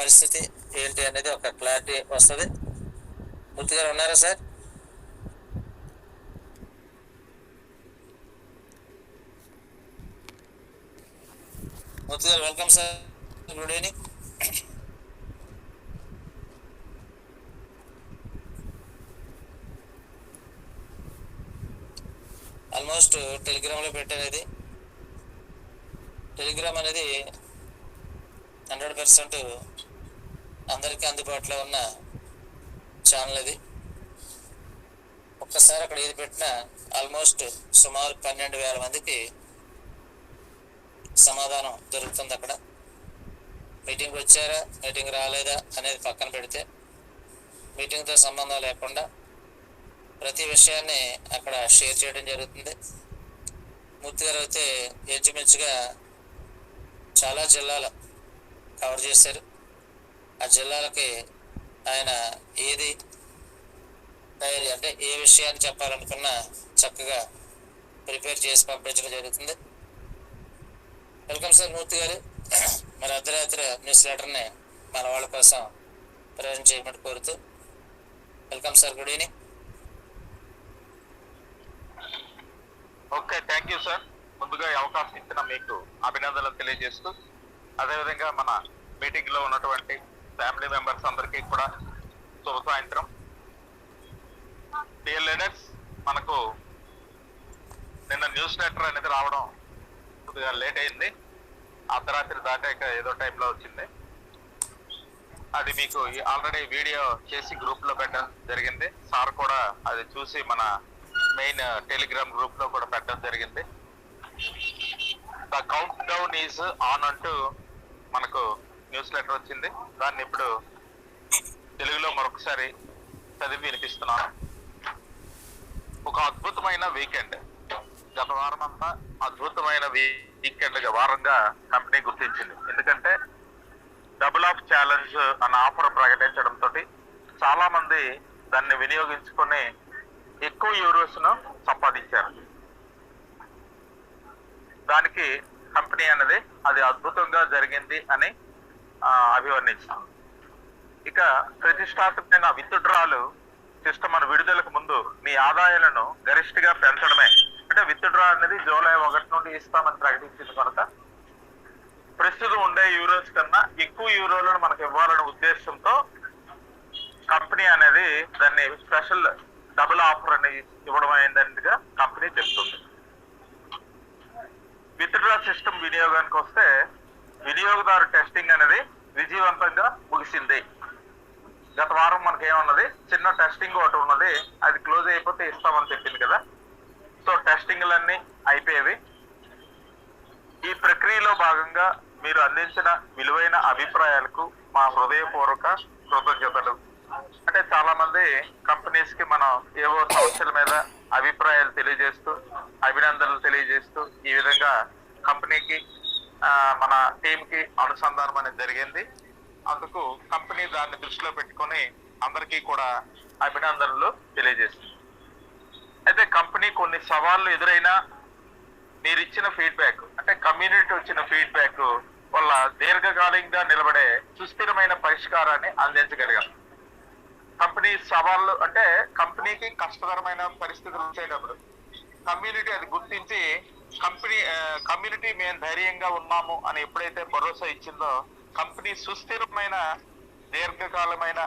పరిస్థితి ఏంటి అనేది ఒక క్లారిటీ వస్తుంది. మూర్తి గారు ఉన్నారా sir? Murthy garu welcome sir. Good evening. Almost టెలిగ్రామ్లో పెట్టనేది టెలిగ్రామ్ అనేది హండ్రెడ్ పర్సెంట్ అందరికీ అందుబాటులో ఉన్న ఛానల్ ఇది. ఒక్కసారి అక్కడ ఏది పెట్టినా ఆల్మోస్ట్ సుమారు పన్నెండు వేల మందికి సమాధానం దొరుకుతుంది అక్కడ. మీటింగ్ వచ్చారా? మీటింగ్ రాలేదా? అనేది పక్కన పెడితే మీటింగ్తో సంబంధం లేకుండా ప్రతి విషయాన్ని అక్కడ షేర్ చేయడం జరుగుతుంది. మూర్తి గారు అయితే ఇంచుమించుగా చాలా జిల్లాలు కవర్ చేశారు. ఆ జిల్లాలకి ఆయన ఏది డైరీ అంటే ఏ విషయాన్ని చెప్పాలనుకున్నా చక్కగా ప్రిపేర్ చేసి పంపించడం జరుగుతుంది. వెల్కమ్ సార్ మూర్తి గారు. మరి అర్ధరాత్రి న్యూస్ లెటర్ని మన వాళ్ళ కోసం ప్రయోజనం చేయమని కోరుతూ welcome sir good evening. Okay thank you sir. ముందుగా అవకాశం ఇచ్చిన మీకు అభినందనలు తెలియజేస్తూ అదేవిధంగా మన మీటింగ్లో ఉన్నటువంటి ఫ్యామిలీ మెంబర్స్ అందరికీ కూడా శుభ సాయంత్రం. డియర్ లీడర్స్ మనకు నిన్న న్యూస్ లెటర్ అనేది రావడం కొద్దిగా లేట్ అయింది. అర్ధరాత్రి దాటాక ఏదో టైంలో వచ్చింది. అది మీకు ఆల్రెడీ వీడియో చేసి గ్రూప్లో పెట్టడం జరిగింది. సార్ కూడా అది చూసి మన మెయిన్ టెలిగ్రామ్ గ్రూప్లో కూడా పెట్టడం జరిగింది. The countdown is on అంటూ మనకు న్యూస్ లెటర్ వచ్చింది. దాన్ని ఇప్పుడు తెలుగులో మరొకసారి చదివి వినిపిస్తున్నాను. ఒక అద్భుతమైన వీకెండ్. గత వారం అంతా అద్భుతమైన వీకెండ్ వారంగా కంపెనీ గుర్తించింది. ఎందుకంటే డబుల్ ఆఫ్ ఛాలెంజ్ అన్న ఆఫర్ ప్రకటించడంతో చాలా మంది దాన్ని వినియోగించుకొని ఎక్కువ యూరోస్ను సంపాదించారు. దానికి కంపెనీ అనేది అది అద్భుతంగా జరిగింది అని అభివర్ణించాం. ఇక ప్రతిష్టాత్మకమైన విత్డ్రాలు సిస్టమ్ మన విడుదలకు ముందు మీ ఆదాయాలను గరిష్టగా పెంచడమే. అంటే విత్డ్రా అనేది జూలై ఒకటి నుండి ఇస్తామని ప్రకటించింది కనుక ప్రస్తుతం ఉండే యూరోస్ కన్నా ఎక్కువ యూరోలను మనకు ఇవ్వాలనే ఉద్దేశంతో కంపెనీ అనేది దాన్ని స్పెషల్ డబుల్ ఆఫర్ అని ఇవ్వడం అయిందంటగా కంపెనీ చెప్తుంది విత్డ్రా సిస్టమ్ వినియోగానికి వస్తే వినియోగదారు టెస్టింగ్ అనేది విజయవంతంగా ముగిసింది గత వారం మనకి ఏమన్నది టెస్టింగ్ ఒకటి ఉన్నది అది క్లోజ్ అయిపోతే ఇస్తామని చెప్పింది కదా. సో టెస్టింగ్లన్నీ అయిపోయేవి. ఈ ప్రక్రియలో భాగంగా మీరు అందించిన విలువైన అభిప్రాయాలకు మా హృదయపూర్వక కృతజ్ఞతలు. అంటే చాలా మంది కంపెనీస్కి మనం ఏవో సమస్యల మీద అభిప్రాయాలు తెలియజేస్తూ అభినందనలు తెలియజేస్తూ ఈ విధంగా కంపెనీకి మన టీమ్కి అనుసంధానం అనేది జరిగింది. అందుకు కంపెనీ దాన్ని దృష్టిలో పెట్టుకొని అందరికీ కూడా అభినందనలు తెలియజేస్తుంది అయితే కంపెనీ కొన్ని సవాళ్ళు ఎదురైనా మీరు ఇచ్చిన ఫీడ్బ్యాక్ అంటే కమ్యూనిటీ వచ్చిన ఫీడ్బ్యాక్ వల్ల దీర్ఘకాలికంగా నిలబడే సుస్థిరమైన పరిష్కారాన్ని అందించగలిగాం. కంపెనీ సవాళ్ళు అంటే కంపెనీకి కష్టతరమైన పరిస్థితులు వచ్చేటప్పుడు కమ్యూనిటీ అది గుర్తించి కంపెనీ కమ్యూనిటీ మేము ధైర్యంగా ఉన్నాము అని ఎప్పుడైతే భరోసా ఇచ్చిందో కంపెనీ సుస్థిరమైన దీర్ఘకాలమైన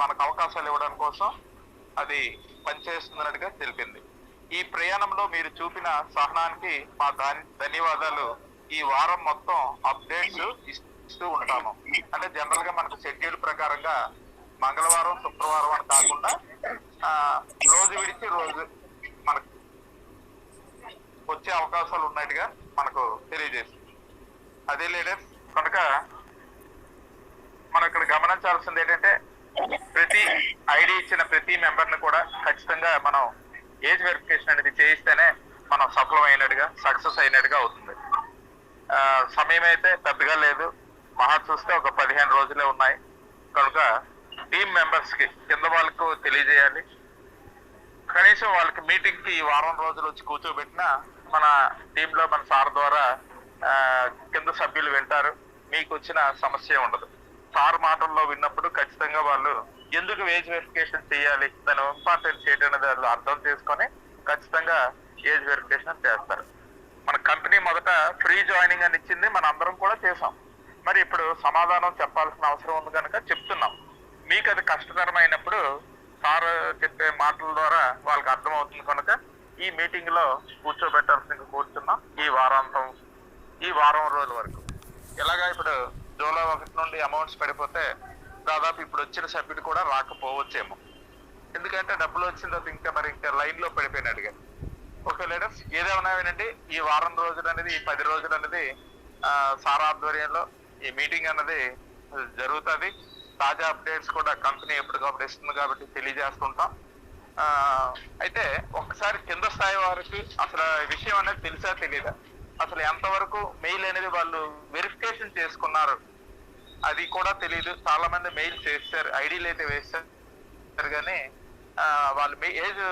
మనకు అవకాశాలు ఇవ్వడం కోసం అది పనిచేస్తున్నట్టుగా తెలిపింది. ఈ ప్రయాణంలో మీరు చూపిన సహనానికి మా ధన్యవాదాలు. ఈ వారం మొత్తం అప్డేట్స్ ఇస్తూ ఉంటాము. అంటే జనరల్గా మనకు షెడ్యూల్ ప్రకారంగా మంగళవారం శుక్రవారం అని కాకుండా రోజు విడిచి రోజు మనకు వచ్చే అవకాశాలు ఉన్నట్టుగా మనకు తెలియజేస్తుంది. అదే లేడర్స్ కనుక మనం ఇక్కడ గమనించాల్సింది ఏంటంటే ప్రతి ఐడి ఇచ్చిన ప్రతి మెంబర్ని కూడా ఖచ్చితంగా మనం ఏజ్ వెరిఫికేషన్ అనేది చేయిస్తేనే మనం సఫలం అయినట్టుగా సక్సెస్ అయినట్టుగా అవుతుంది. ఆ, సమయం అయితే పెద్దగా లేదు. మహా చూస్తే ఒక పదిహేను రోజులే ఉన్నాయి. కనుక టీం మెంబర్స్కి కింద వాళ్ళకు తెలియజేయాలి. కనీసం వాళ్ళకి మీటింగ్కి వారం రోజులు వచ్చి కూర్చోబెట్టినా మన టీంలో మన సార్ ద్వారా ఆ, కింద సభ్యులు వింటారు. మీకు వచ్చిన సమస్య ఉండదు. సార్ మాటల్లో విన్నప్పుడు ఖచ్చితంగా వాళ్ళు ఎందుకు ఏజ్ వెరిఫికేషన్ చేయాలి? దాని ఇంపార్టెన్స్ ఏంటనేది వాళ్ళు అర్థం చేసుకొని ఖచ్చితంగా ఏజ్ వెరిఫికేషన్ చేస్తారు. మన కంపెనీ మొదట ఫ్రీ జాయినింగ్ అని ఇచ్చింది మన అందరం కూడా చేసాం మరి ఇప్పుడు సమాధానం చెప్పాల్సిన అవసరం ఉంది కనుక చెప్తున్నాం. మీకు అది కష్టతరమైనప్పుడు సార్ చెప్పే మాటల ద్వారా వాళ్ళకి అర్థమవుతుంది కనుక ఈ మీటింగ్లో కూర్చోబెట్టాల్సింది కూర్చున్నాం ఈ వారాంతం ఈ వారం రోజుల వరకు. ఎలాగా ఇప్పుడు జూలై ఒకటి నుండి అమౌంట్స్ పడిపోతే దాదాపు ఇప్పుడు వచ్చిన సభ్యుడు కూడా రాకపోవచ్చేమో. ఎందుకంటే డబ్బులు వచ్చిన తర్వాత ఇంకా మరి ఇంకా లైన్లో పడిపోయినాడు ఓకే లీడర్స్ ఏదేమన్నా వినండి. ఈ వారం రోజులు అనేది ఈ పది రోజులు అనేది ఆ, సార్ ఆధ్వర్యంలో ఈ మీటింగ్ అన్నది జరుగుతుంది. తాజా అప్డేట్స్ కూడా కంపెనీ ఎప్పటికప్పుడు ఇస్తుంది కాబట్టి తెలియజేస్తుంటాం. అయితే ఒకసారి కింద స్థాయి వారికి అసలు విషయం అనేది తెలుసా తెలియదా? అసలు ఎంతవరకు మెయిల్ అనేది వాళ్ళు వెరిఫికేషన్ చేసుకున్నారు? అది కూడా తెలియదు చాలా మంది మెయిల్ చేస్తారు ఐడీలు అయితే వేస్తారు కానీ వాళ్ళు ఏజ్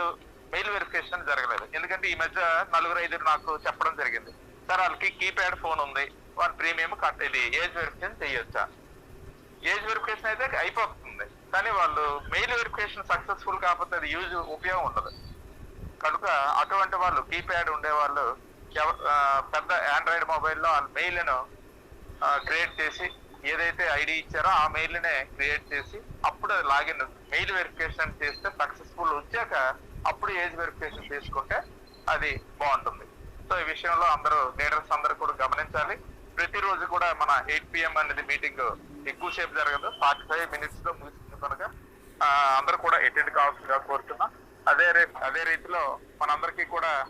మెయిల్ వెరిఫికేషన్ జరగలేదు. ఎందుకంటే ఈ మధ్య నలుగురు ఐదు నాకు చెప్పడం జరిగింది. సార్ వాళ్ళకి కీప్యాడ్ ఫోన్ ఉంది. వాళ్ళ ప్రీమియం కట్ ఇది ఏజ్ వెరిఫికేషన్ చేయొచ్చా? ఏజ్ వెరిఫికేషన్ అయితే అయిపోతుంది. కానీ వాళ్ళు మెయిల్ వెరిఫికేషన్ సక్సెస్ఫుల్ కాకపోతే అది యూజ్ ఉపయోగం ఉండదు. కనుక అటువంటి వాళ్ళు కీప్యాడ్ ఉండే వాళ్ళు పెద్ద ఆండ్రాయిడ్ మొబైల్లో వాళ్ళ మెయిల్ను క్రియేట్ చేసి ఏదైతే ఐడి ఇచ్చారో ఆ మెయిల్నే క్రియేట్ చేసి అప్పుడు లాగిన్ మెయిల్ వెరిఫికేషన్ చేస్తే సక్సెస్ఫుల్ వచ్చాక అప్పుడు ఏజ్ వెరిఫికేషన్ చేసుకుంటే అది బాగుంటుంది. సో ఈ విషయంలో అందరూ లీడర్స్ అందరూ కూడా గమనించాలి. ప్రతిరోజు కూడా మన ఎయిట్ పిఎం అనేది మీటింగ్ ఎక్కువసేపు జరగదు. ఫార్టీ ఫైవ్ మినిట్స్లో ముగిస్తుంది కనుక అందరూ కూడా అటెండ్ కావాల్సిందిగా కోరుతున్నా. అదే రే- అదే రీతిలో మనందరికీ కూడా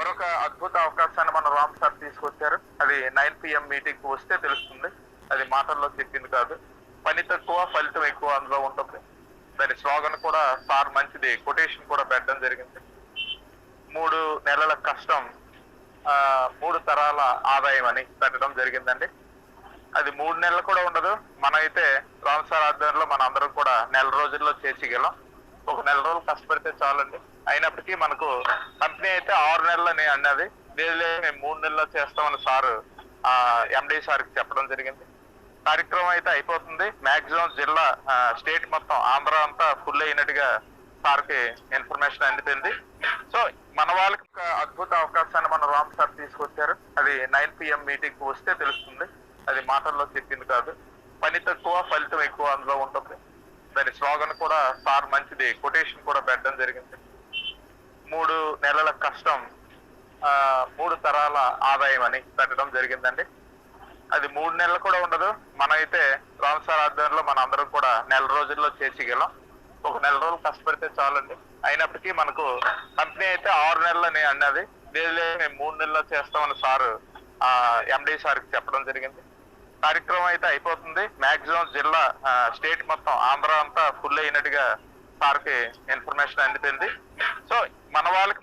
మరొక అద్భుత అవకాశాన్ని మన రామ్ సార్ తీసుకొచ్చారు. అది నైన్ పిఎం మీటింగ్ వస్తే తెలుస్తుంది. అది మాటల్లో చెప్పింది కాదు. పని తక్కువ ఫలితం ఎక్కువ అందులో ఉంటుంది. దాని స్లోగన్ కూడా సార్ మంచిది. కొటేషన్ కూడా పెట్టడం జరిగింది. మూడు నెలల కష్టం ఆ, మూడు తరాల ఆదాయం అని పెట్టడం జరిగిందండి. అది మూడు నెలలు కూడా ఉండదు. మనమైతే రామ్ సార్ ఆధ్వర్యంలో మన అందరం కూడా నెల రోజుల్లో చేసిగలం ఒక నెల కష్టపడితే చాలండి. అయినప్పటికీ మనకు కంపెనీ అయితే ఆరు నెలలని అన్నది. లేదు మేము మూడు నెలల్లో చేస్తామని సార్ ఎండి సార్కి చెప్పడం జరిగింది. కార్యక్రమం అయితే అయిపోతుంది. మాక్సిమం జిల్లా స్టేట్ మొత్తం ఆంధ్ర అంతా ఫుల్ అయినట్టుగా సార్కి ఇన్ఫర్మేషన్ అందిపోయింది సో మన వాళ్ళకి ఒక అద్భుత అవకాశాన్ని మన రామ్ సార్ తీసుకొచ్చారు. అది నైన్ పిఎం మీటింగ్ వస్తే తెలుస్తుంది. అది మాటల్లో చెప్పింది కాదు. పని తక్కువ ఫలితం ఎక్కువ అందులో ఉంటుంది. దాని స్లోగన్ కూడా సార్ మంచిది. కొటేషన్ కూడా పెట్టడం జరిగింది. మూడు నెలల కష్టం ఆ, మూడు తరాల ఆదాయం అని పెట్టడం జరిగిందండి. అది మూడు నెలలు కూడా ఉండదు. మనమైతే రామ్ సార్ ఆధ్వర్యంలో మన అందరం కూడా నెల రోజుల్లో చేర్చగలం. ఒక నెల రోజులు కష్టపడితే చాలండి. అయినప్పటికీ మనకు కంపెనీ అయితే ఆరు నెలలని అన్నది. దీనిలో లేదు మేము మూడు నెలల్లో చేస్తామని సార్ ఎండి సార్కి చెప్పడం జరిగింది. కార్యక్రమం అయితే అయిపోతుంది. మాక్సిమం జిల్లా ఆ, స్టేట్ మొత్తం ఆంధ్ర అంతా ఫుల్ అయినట్టుగా సార్కి ఇన్ఫర్మేషన్ అందిపోయింది సో మన వాళ్ళకి